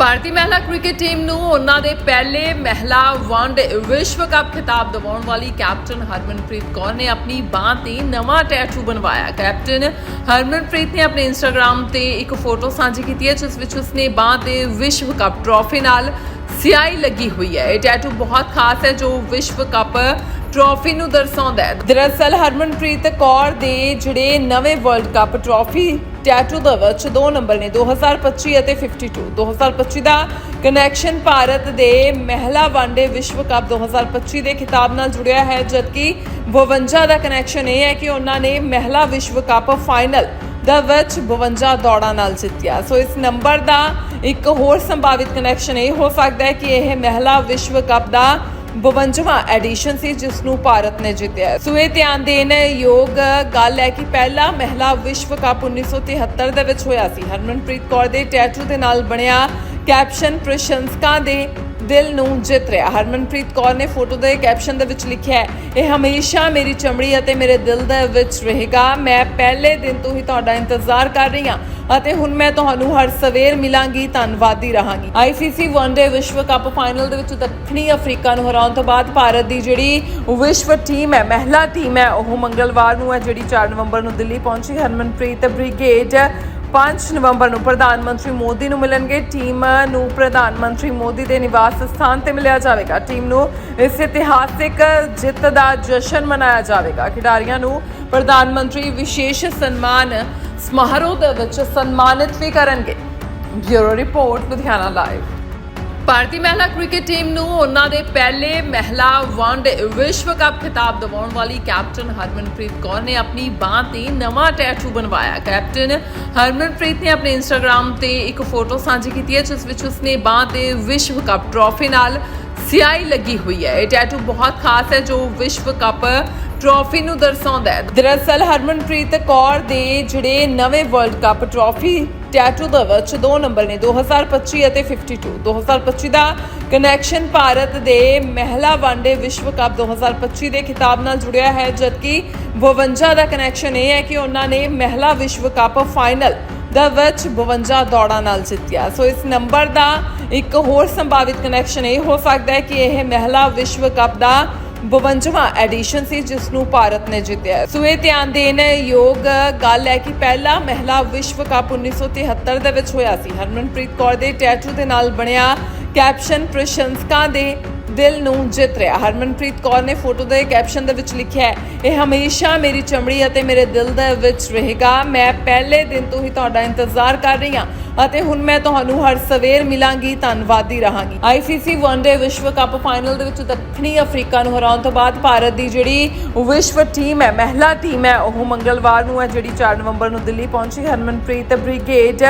ਭਾਰਤੀ ਮਹਿਲਾ cricket team ਨੂੰ ਉਹਨਾਂ ਦੇ ਪਹਿਲੇ ਮਹਿਲਾ ਵਨਡੇ ਵਿਸ਼ਵ ਕੱਪ ਖਿਤਾਬ ਦਿਵਾਉਣ ਵਾਲੀ ਕੈਪਟਨ ਹਰਮਨਪ੍ਰੀਤ ਕੌਰ ਨੇ ਆਪਣੀ ਬਾਹ ਤੇ ਨਵਾਂ ਟੈਟੂ ਬਣਵਾਇਆ। ਕੈਪਟਨ ਹਰਮਨਪ੍ਰੀਤ ਨੇ ਆਪਣੇ ਇੰਸਟਾਗ੍ਰam ਤੇ ਇੱਕ ਫੋਟੋ ਸਾਂਝੀ ਕੀਤੀ ਹੈ, ਜਿਸ ਵਿੱਚ ਉਸਨੇ ਬਾਹ ਤੇ ਵਿਸ਼ਵ ਕੱਪ ਟਰੋਫੀ ਨਾਲ ਸਿਆਹੀ ਲੱਗੀ ਹੋਈ ਹੈ। ਇਹ ਟੈਟੂ ਬਹੁਤ ਖਾਸ ਹੈ, ਜੋ ਵਿਸ਼ਵ ਕੱਪ ਟਰੋਫੀ ਨੂੰ ਦਰਸਾਉਂਦਾ ਹੈ। ਦਰਅਸਲ ਹਰਮਨਪ੍ਰੀਤ ਕੌਰ ਦੇ ਜਿਹੜੇ ਨਵੇਂ ਵਰਲਡ ਕੱਪ ਟਰੋਫੀ ਟੈਟੂ ਦੇ ਵਿੱਚ ਦੋ ਨੰਬਰ ਨੇ 2025 ਅਤੇ 52 2025 ਦਾ ਕਨੈਕਸ਼ਨ ਭਾਰਤ ਦੇ ਮਹਿਲਾ ਵਨਡੇ ਵਿਸ਼ਵ ਕੱਪ 2025 ਦੇ ਖਿਤਾਬ ਨਾਲ ਜੁੜਿਆ ਹੈ, ਜਦਕਿ 52 ਦਾ ਕਨੈਕਸ਼ਨ ਇਹ ਹੈ ਕਿ ਉਹਨਾਂ ਨੇ ਮਹਿਲਾ ਵਿਸ਼ਵ ਕੱਪ ਫਾਈਨਲ ਦਾ ਵਿੱਚ 52 ਦੌੜਾਂ ਨਾਲ ਜਿੱਤਿਆ। ਸੋ ਇਸ ਨੰਬਰ ਦਾ ਇੱਕ ਹੋਰ ਸੰਭਾਵਿਤ ਕਨੈਕਸ਼ਨ ਇਹ ਹੋ ਸਕਦਾ ਹੈ ਕਿ ਇਹ ਮਹਿਲਾ ਵਿਸ਼ਵ ਕੱਪ ਦਾ 52ਵਾਂ ਐਡੀਸ਼ਨ ਸੀ, ਜਿਸ ਨੂੰ ਭਾਰਤ ਨੇ ਜਿੱਤਿਆ ਹੈ। ਸੋ ਇਹ ਧਿਆਨ ਦੇਣ ਯੋਗ ਗੱਲ ਹੈ ਕਿ ਪਹਿਲਾ ਮਹਿਲਾ ਵਿਸ਼ਵ ਕੱਪ 1973 ਦੇ ਵਿੱਚ ਹੋਇਆ ਸੀ। ਹਰਮਨਪ੍ਰੀਤ ਕੌਰ ਦੇ ਟੈਟੂ ਦੇ ਨਾਲ ਬਣਿਆ ਕੈਪਸ਼ਨ ਪ੍ਰਸ਼ੰਸਕਾਂ ਦੇ ਦਿਲ ਨੂੰ ਜਿੱਤ ਰਿਹਾ। ਹਰਮਨਪ੍ਰੀਤ ਕੌਰ ਨੇ ਫੋਟੋ ਦੇ ਕੈਪਸ਼ਨ ਦੇ ਵਿੱਚ ਲਿਖਿਆ ਹੈ, ਇਹ ਹਮੇਸ਼ਾ ਮੇਰੀ ਚਮੜੀ ਅਤੇ ਮੇਰੇ ਦਿਲ ਦੇ ਵਿੱਚ ਰਹੇਗਾ। ਮੈਂ ਪਹਿਲੇ ਦਿਨ ਤੋਂ ਹੀ ਤੁਹਾਡਾ ਇੰਤਜ਼ਾਰ ਕਰ ਰਹੀ ਹਾਂ। ਅਤੇ ਹੁਣ ਮੈਂ ਤੁਹਾਨੂੰ ਹਰ ਸਵੇਰ ਮਿਲਾਂਗੀ, ਧੰਨਵਾਦੀ ਰਹਾਂਗੀ। ਆਈਸੀਸੀ ਵਨਡੇ ਵਿਸ਼ਵ ਕੱਪ ਫਾਈਨਲ ਦੇ ਵਿੱਚ ਦੱਖਣੀ ਅਫਰੀਕਾ ਨੂੰ ਹਰਾਉਣ ਤੋਂ ਬਾਅਦ ਭਾਰਤ ਦੀ ਜਿਹੜੀ ਵਿਸ਼ਵ ਟੀਮ ਹੈ, ਮਹਿਲਾ ਟੀਮ ਹੈ, ਉਹ ਮੰਗਲਵਾਰ ਨੂੰ ਹੈ, ਜਿਹੜੀ 4 ਨਵੰਬਰ ਨੂੰ ਦਿੱਲੀ ਪਹੁੰਚੀ। ਹਰਮਨਪ੍ਰੀਤ ਬ੍ਰਿਗੇਡ 5 ਨਵੰਬਰ ਨੂੰ ਪ੍ਰਧਾਨ ਮੰਤਰੀ ਮੋਦੀ ਨੂੰ ਮਿਲਣਗੇ। ਟੀਮ ਨੂੰ ਪ੍ਰਧਾਨ ਮੰਤਰੀ ਮੋਦੀ ਦੇ ਨਿਵਾਸ ਸਥਾਨ ਤੇ ਮਿਲਿਆ ਜਾਵੇਗਾ। ਟੀਮ ਨੂੰ ਇਸ ਇਤਿਹਾਸਿਕ ਜਿੱਤ ਦਾ ਜਸ਼ਨ ਮਨਾਇਆ ਜਾਵੇਗਾ। ਖਿਡਾਰੀਆਂ ਨੂੰ ਪ੍ਰਧਾਨ ਮੰਤਰੀ ਵਿਸ਼ੇਸ਼ ਸਨਮਾਨ ਸਮਾਰੋਹ ਦੇ ਵਿੱਚ ਸਨਮਾਨਿਤ ਵੀ ਕਰਨਗੇ। Bureau report Ludhiana live. ਭਾਰਤੀ ਮਹਿਲਾ ਕ੍ਰਿਕਟ ਟੀਮ ਨੂੰ ਉਹਨਾਂ ਦੇ ਪਹਿਲੇ ਮਹਿਲਾ ਵਨਡੇ ਵਿਸ਼ਵ ਕੱਪ ਖਿਤਾਬ ਦਿਵਾਉਣ ਵਾਲੀ ਕੈਪਟਨ ਹਰਮਨਪ੍ਰੀਤ ਕੌਰ ਨੇ ਆਪਣੀ ਬਾਹ ਤੇ ਨਵਾਂ ਟੈਟੂ ਬਣਵਾਇਆ। ਕੈਪਟਨ ਹਰਮਨਪ੍ਰੀਤ ਨੇ ਆਪਣੇ ਇੰਸਟਾਗ੍ਰam ਤੇ ਇੱਕ ਫੋਟੋ ਸਾਂਝੀ ਕੀਤੀ ਹੈ, ਜਿਸ ਵਿੱਚ ਉਸਨੇ ਬਾਹ ਤੇ ਵਿਸ਼ਵ ਕੱਪ ਟਰੋਫੀ ਨਾਲ ਸਿਆਹੀ ਲੱਗੀ ਹੋਈ ਹੈ। ਇਹ ਟੈਟੂ ਬਹੁਤ ਖਾਸ ਹੈ, ਜੋ ਵਿਸ਼ਵ ਕੱਪ ਟਰੋਫੀ ਨੂੰ ਦਰਸਾਉਂਦਾ ਹੈ। ਦਰਅਸਲ ਹਰਮਨਪ੍ਰੀਤ ਕੌਰ ਦੇ ਜਿਹੜੇ ਨਵੇਂ ਵਰਲਡ ਕੱਪ ਟਰੋਫੀ ਟੈਟੂ ਦੇ ਵਿੱਚ ਦੋ ਨੰਬਰ ਨੇ 2025 ਅਤੇ 52 2025 ਦਾ ਕਨੈਕਸ਼ਨ ਭਾਰਤ ਦੇ ਮਹਿਲਾ ਵਨਡੇ ਵਿਸ਼ਵ ਕੱਪ 2025 ਦੇ ਖਿਤਾਬ ਨਾਲ ਜੁੜਿਆ ਹੈ, ਜਦਕਿ 52 ਦਾ ਕਨੈਕਸ਼ਨ ਇਹ ਹੈ ਕਿ ਉਹਨਾਂ ਨੇ ਮਹਿਲਾ ਵਿਸ਼ਵ ਕੱਪ ਫਾਈਨਲ ਦਾ ਵਿੱਚ 52 ਦੌੜਾਂ ਨਾਲ ਜਿੱਤਿਆ। ਸੋ ਇਸ ਨੰਬਰ ਦਾ ਇੱਕ ਹੋਰ ਸੰਭਾਵਿਤ ਕਨੈਕਸ਼ਨ ਇਹ ਹੋ ਸਕਦਾ ਹੈ ਕਿ ਇਹ ਮਹਿਲਾ ਵਿਸ਼ਵ ਕੱਪ ਦਾ 52ਵਾਂ ਐਡੀਸ਼ਨ ਸੀ, ਜਿਸ ਨੂੰ ਭਾਰਤ ਨੇ ਜਿੱਤਿਆ ਹੈ। ਸੋ ਇਹ ਧਿਆਨ ਦੇਣ ਯੋਗ ਗੱਲ ਹੈ ਕਿ ਪਹਿਲਾ ਮਹਿਲਾ ਵਿਸ਼ਵ ਕੱਪ 1973 ਦੇ ਵਿੱਚ ਹੋਇਆ ਸੀ। ਹਰਮਨਪ੍ਰੀਤ ਕੌਰ ਦੇ ਟੈਟੂ ਦੇ ਨਾਲ ਬਣਿਆ ਕੈਪਸ਼ਨ ਪ੍ਰਸ਼ੰਸਕਾਂ ਦੇ ਦਿਲ ਨੂੰ ਜਿੱਤ ਰਿਹਾ। ਹਰਮਨਪ੍ਰੀਤ ਕੌਰ ਨੇ ਫੋਟੋ ਦੇ ਕੈਪਸ਼ਨ ਦੇ ਵਿੱਚ ਲਿਖਿਆ ਹੈ, ਇਹ ਹਮੇਸ਼ਾ ਮੇਰੀ ਚਮੜੀ ਅਤੇ ਮੇਰੇ ਦਿਲ ਦੇ ਵਿੱਚ ਰਹੇਗਾ। ਮੈਂ ਪਹਿਲੇ ਦਿਨ ਤੋਂ ਹੀ ਤੁਹਾਡਾ ਇੰਤਜ਼ਾਰ ਕਰ ਰਹੀ ਹਾਂ। ਅਤੇ ਹੁਣ ਮੈਂ ਤੁਹਾਨੂੰ ਹਰ ਸਵੇਰ ਮਿਲਾਂਗੀ, ਧੰਨਵਾਦੀ ਰਹਾਂਗੀ। ਆਈਸੀਸੀ ਵਨਡੇ ਵਿਸ਼ਵ ਕੱਪ ਫਾਈਨਲ ਦੇ ਵਿੱਚ ਦੱਖਣੀ ਅਫਰੀਕਾ ਨੂੰ ਹਰਾਉਣ ਤੋਂ ਬਾਅਦ ਭਾਰਤ ਦੀ ਜਿਹੜੀ ਵਿਸ਼ਵ ਟੀਮ ਹੈ, ਮਹਿਲਾ ਟੀਮ ਹੈ, ਉਹ ਮੰਗਲਵਾਰ ਨੂੰ ਹੈ, ਜਿਹੜੀ 4 ਨਵੰਬਰ ਨੂੰ ਦਿੱਲੀ ਪਹੁੰਚੀ। ਹਰਮਨਪ੍ਰੀਤ ਬ੍ਰਿਗੇਡ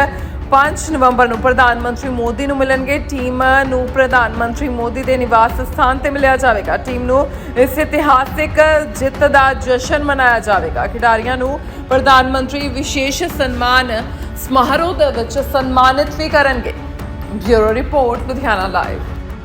5 ਨਵੰਬਰ ਨੂੰ ਪ੍ਰਧਾਨ ਮੰਤਰੀ ਮੋਦੀ ਨੂੰ ਮਿਲਣਗੇ। ਟੀਮ ਨੂੰ ਪ੍ਰਧਾਨ ਮੰਤਰੀ ਮੋਦੀ ਦੇ ਨਿਵਾਸ ਸਥਾਨ ਤੇ ਮਿਲਿਆ ਜਾਵੇਗਾ। ਟੀਮ ਨੂੰ ਇਸ ਇਤਿਹਾਸਿਕ ਜਿੱਤ ਦਾ ਜਸ਼ਨ ਮਨਾਇਆ ਜਾਵੇਗਾ। ਖਿਡਾਰੀਆਂ ਨੂੰ ਪ੍ਰਧਾਨ ਮੰਤਰੀ ਵਿਸ਼ੇਸ਼ ਸਨਮਾਨ ਸਮਾਰੋਹ ਦੇ ਵਿੱਚ ਸਨਮਾਨਿਤ ਵੀ ਕਰਨਗੇ। Bureau report Ludhiana live.